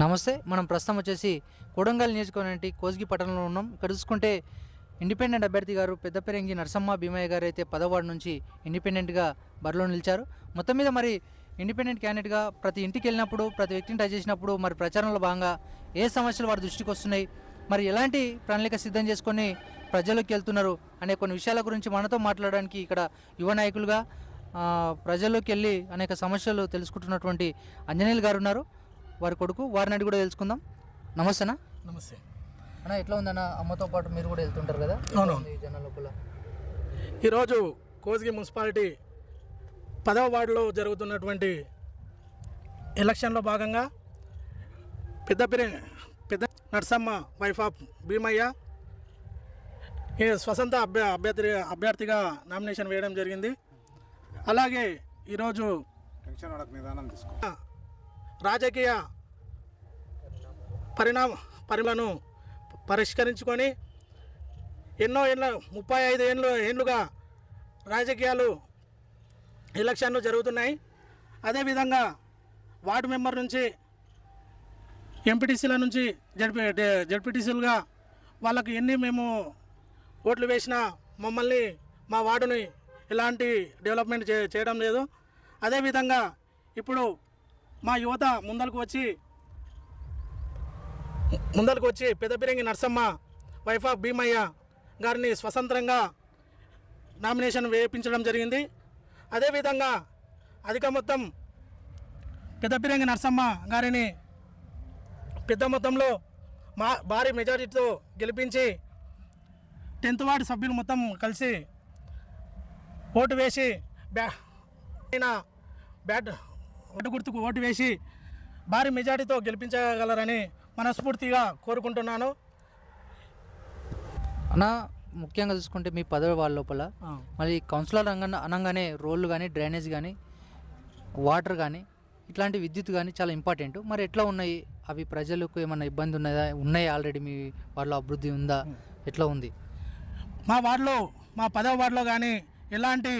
నమస్తే మనం ప్రస్తుతం వచ్చేసి కొడంగల్ నియోజకవర్గం కోసిగి పట్టణంలో ఉన్నాం. ఇక్కడ చూసుకుంటే ఇండిపెండెంట్ అభ్యర్థి గారు పెద్దపెరంగి నరసమ్మ భీమయ్య గారు అయితే పదవాడు నుంచి ఇండిపెండెంట్గా బరిలో నిలిచారు. మొత్తం మీద మరి ఇండిపెండెంట్ క్యాండిడేట్గా ప్రతి ఇంటికి వెళ్ళినప్పుడు ప్రతి వ్యక్తిని టచ్ చేసినప్పుడు మరి ప్రచారంలో భాగంగా ఏ సమస్యలు వారి దృష్టికి వస్తున్నాయి? మరి ఎలాంటి ప్రణాళిక సిద్ధం చేసుకొని ప్రజలకు వెళ్తున్నారు అనే కొన్ని విషయాల గురించి మనతో మాట్లాడడానికి ఇక్కడ యువ నాయకులుగా ప్రజల్లోకి వెళ్ళి అనేక సమస్యలు తెలుసుకుంటున్నటువంటి అంజనీయులు గారు ఉన్నారు. వారి కొడుకు వారిని అడిగి కూడా తెలుసుకుందాం. నమస్తేనా? నమస్తే. అన్న ఎట్లా ఉందన్న అమ్మతో పాటు మీరు కూడా వెళ్తుంటారు కదా? అవును. ఈ జనాల లోపల. ఈరోజు కోసిగి మున్సిపాలిటీ పదవ వార్డులో జరుగుతున్నటువంటి ఎలక్షన్లో భాగంగా పెద్దపిరి పెద్ద నర్సమ్మ వైఫ్ ఆఫ్ భీమయ్య ఈ స్వతంత్ర అభ్య అభ్యర్థి అభ్యర్థిగా నామినేషన్ వేయడం జరిగింది. అలాగే ఈరోజు నిదానం తీసుకో. రాజకీయ పరిణామ పరిమలను పరిష్కరించుకొని ఎన్నో ఏళ్ళ ముప్పై ఐదు ఏళ్ళు ఏళ్ళుగా రాజకీయాలు ఎలక్షన్లు జరుగుతున్నాయి. అదేవిధంగా వార్డు మెంబర్ నుంచి ఎంపీటీసీల నుంచి జడ్పీ జడ్పీటీసీలుగా వాళ్ళకి ఎన్ని మేము ఓట్లు వేసినా మమ్మల్ని మా వార్డుని ఎలాంటి డెవలప్మెంట్ చేయడం లేదు. అదేవిధంగా ఇప్పుడు మా యువత ముందరకు వచ్చి ముందరకు వచ్చి పెదపిరంగి నర్సమ్మ వైఫ్ ఆఫ్ భీమయ్య గారిని స్వతంత్రంగా నామినేషన్ వేయించడం జరిగింది. అదేవిధంగా అధిక మొత్తం పెద్దపిరంగి నర్సమ్మ గారిని పెద్ద మొత్తంలో మా భారీ మెజారిటీతో గెలిపించి టెన్త్ వార్డు సభ్యులు మొత్తం కలిసి ఓటు వేసి బ్యా బ్యాట్ ఓటు గుర్తుకు ఓటు వేసి భారీ మెజారిటీతో గెలిపించగలరని మనస్ఫూర్తిగా కోరుకుంటున్నాను. అన్న ముఖ్యంగా చూసుకుంటే మీ పదవి వాళ్ళ లోపల. మరి కౌన్సిలర్ రంగన అనగానే రోడ్లు కానీ డ్రైనేజ్ కానీ వాటర్ కానీ ఇట్లాంటి విద్యుత్ కానీ చాలా ఇంపార్టెంట్. మరి ఎట్లా ఉన్నాయి? అవి ప్రజలకు ఏమైనా ఇబ్బంది ఉన్నదా? ఉన్నాయి ఆల్రెడీ మీ వాళ్ళ అభివృద్ధి ఉందా? ఎట్లా ఉంది? మా వార్డులో మా పదవ వార్డులో కానీ ఎలాంటి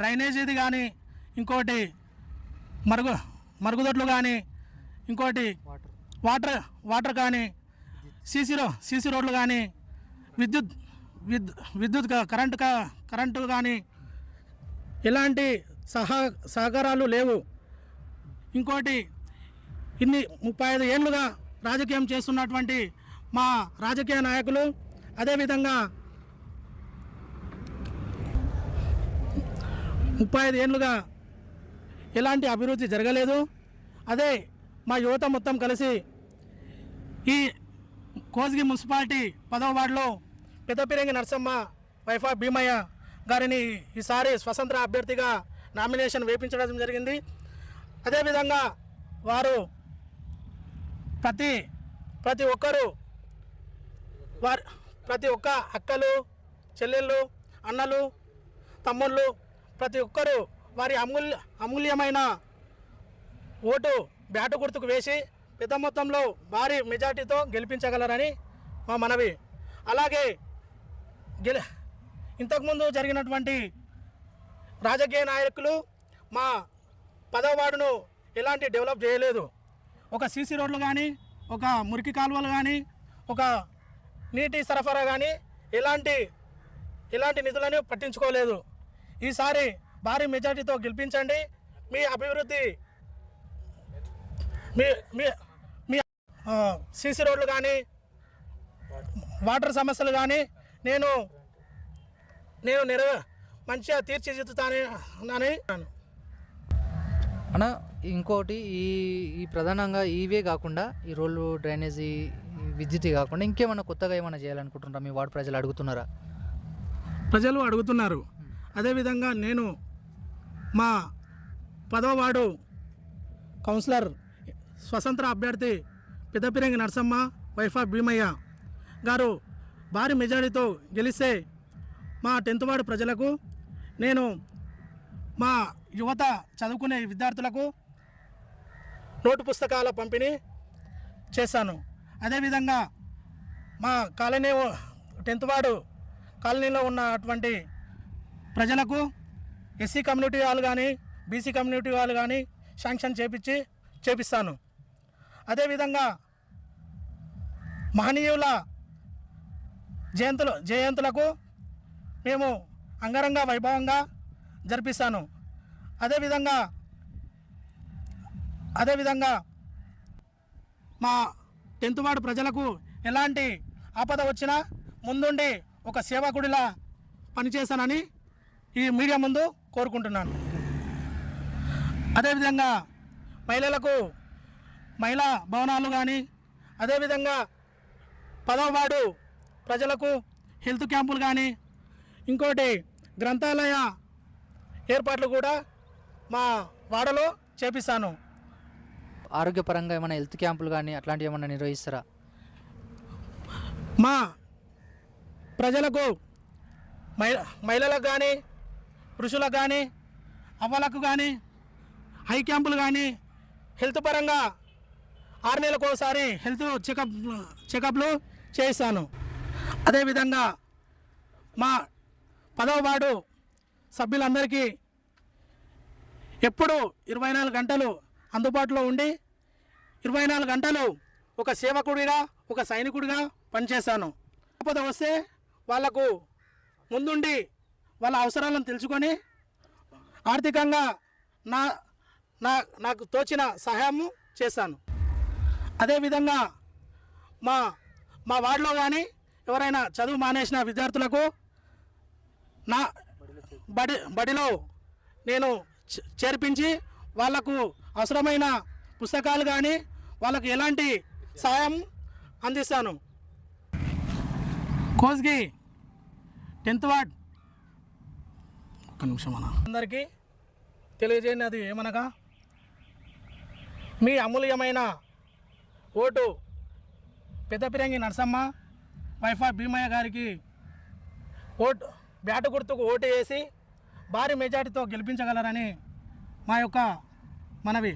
డ్రైనేజీది కానీ ఇంకోటి మరుగు మరుగుదొడ్లు కానీ ఇంకోటి వాటర్. వాటర్ కానీ సీసీ రో సీసీ రోడ్లు కానీ విద్యుత్ విద్ విద్యుత్ క- కరెంటు క- కరెంటు కానీ ఎలాంటి సహా సహకారాలు లేవు. ఇంకోటి ఇన్ని ముప్పై ఐదు ఏళ్ళుగా రాజకీయం చేస్తున్నటువంటి మా రాజకీయ నాయకులు అదేవిధంగా ముప్పై ఐదు ఏళ్ళుగా ఎలాంటి అభివృద్ధి జరగలేదు. అదే మా యువత మొత్తం కలిసి ఈ కోసిగి మున్సిపాలిటీ పదవ వార్డులో పెద్దపిరంగి నరసమ్మ వైఫ్ ఆఫ్ భీమయ్య గారిని ఈసారి స్వతంత్ర అభ్యర్థిగా నామినేషన్ వేపించడం జరిగింది. అదేవిధంగా వారు ప్రతి ప్రతి ఒక్కరూ వారి ప్రతి ఒక్క అక్కలు చెల్లెళ్ళు అన్నలు తమ్ముళ్ళు ప్రతి ఒక్కరూ వారి అమూల్య అమూల్యమైన ఓటు బ్యాటు గుర్తుకు వేసి పెద్ద మొత్తంలో భారీ మెజార్టీతో గెలిపించగలరని మా మనవి. అలాగే గెల ఇంతకుముందు జరిగినటువంటి రాజకీయ నాయకులు మా పదవ వార్డును ఎలాంటి డెవలప్ చేయలేదు. ఒక సీసీ రోడ్లు కానీ ఒక మురికి కాలువలు కానీ ఒక నీటి సరఫరా కానీ ఎలాంటి ఎలాంటి నిధులను పట్టించుకోలేదు. ఈసారి భారీ మెజార్టీతో గెలిపించండి. మీ అభివృద్ధి మీ మీ మీ సీసీ రోడ్లు కానీ వాటర్ సమస్యలు కానీ నేను నేను నెరవే మంచిగా తీర్చిదిద్దుతానని. అన్న ఇంకోటి ఈ ఈ ప్రధానంగా ఇవే కాకుండా ఈ రోడ్లు డ్రైనేజీ విద్యుత్ కాకుండా ఇంకేమైనా కొత్తగా ఏమైనా చేయాలనుకుంటున్నారా? మీ వార్డు ప్రజలు అడుగుతున్నారా? ప్రజలు అడుగుతున్నారు. అదేవిధంగా నేను మా పదవ వార్డు కౌన్సిలర్ స్వతంత్ర అభ్యర్థి పెద్దపిరంగి నరసమ్మ వైఫ్ ఆఫ్ భీమయ్య గారు భారీ మెజారిటీతో గెలిస్తే మా టెన్త్ వార్డు ప్రజలకు నేను మా యువత చదువుకునే విద్యార్థులకు నోటు పుస్తకాల పంపిణీ చేశాను. అదేవిధంగా మా కాలనీ టెన్త్ వార్డు కాలనీలో ఉన్నటువంటి ప్రజలకు ఎస్సీ కమ్యూనిటీ వాళ్ళు కానీ బీసీ కమ్యూనిటీ వాళ్ళు కానీ శాంక్షన్ చేపించి చేపిస్తాను. అదేవిధంగా మహనీయుల జయంతులు జయంతులకు మేము అంగరంగ వైభవంగా జరిపిస్తాను. అదేవిధంగా అదేవిధంగా మా టెన్త్ వార్డు ప్రజలకు ఎలాంటి ఆపద వచ్చినా ముందుండి ఒక సేవకుడిలా పనిచేశానని ఈ మీడియా ముందు కోరుకుంటున్నాను. అదేవిధంగా మహిళలకు మహిళా భవనాలు కానీ అదేవిధంగా పదవ వార్డు ప్రజలకు హెల్త్ క్యాంపులు కానీ ఇంకోటి గ్రంథాలయ ఏర్పాట్లు కూడా మా వాడలో చేపిస్తాను. ఆరోగ్యపరంగా ఏమైనా హెల్త్ క్యాంపులు కానీ అట్లాంటివి ఏమైనా నిర్వహిస్తారా? మా ప్రజలకు మహిళ మహిళలకు కానీ ఋషులకు కానీ అవ్వలకు కానీ హై క్యాంపులు కానీ హెల్త్ పరంగా ఆరు నెలలకు ఒకసారి హెల్త్ చెకప్ చెకప్లు చేయిస్తాను. అదేవిధంగా మా పదవ వార్డు సభ్యులందరికీ ఎప్పుడు ఇరవై నాలుగు గంటలు అందుబాటులో ఉండి ఇరవై నాలుగు గంటలు ఒక సేవకుడిగా ఒక సైనికుడిగా పనిచేశాను ఆపద వస్తే వాళ్ళకు ముందుండి వాళ్ళ అవసరాలను తెలుసుకొని ఆర్థికంగా నా నా నాకు తోచిన సహాయము చేశాను. అదేవిధంగా మా మా వార్డులో కానీ ఎవరైనా చదువు మానేసిన విద్యార్థులకు నా బడి బడిలో నేను చే- చేర్పించి వాళ్ళకు అవసరమైన పుస్తకాలు కానీ వాళ్ళకు ఎలాంటి సహాయం అందిస్తాను. Kosgi tenth ward. ఒక్క నిమిషం అన్న. అందరికీ తెలియజేయనది ఏమనగా మీ అమూల్యమైన vote Peddapirangi Narasamma wife of Bhimaiah గారికి ఓటు బ్యాటు గుర్తుకు ఓటు వేసి భారీ మెజార్టీతో గెలిపించగలరని మా యొక్క మనవి.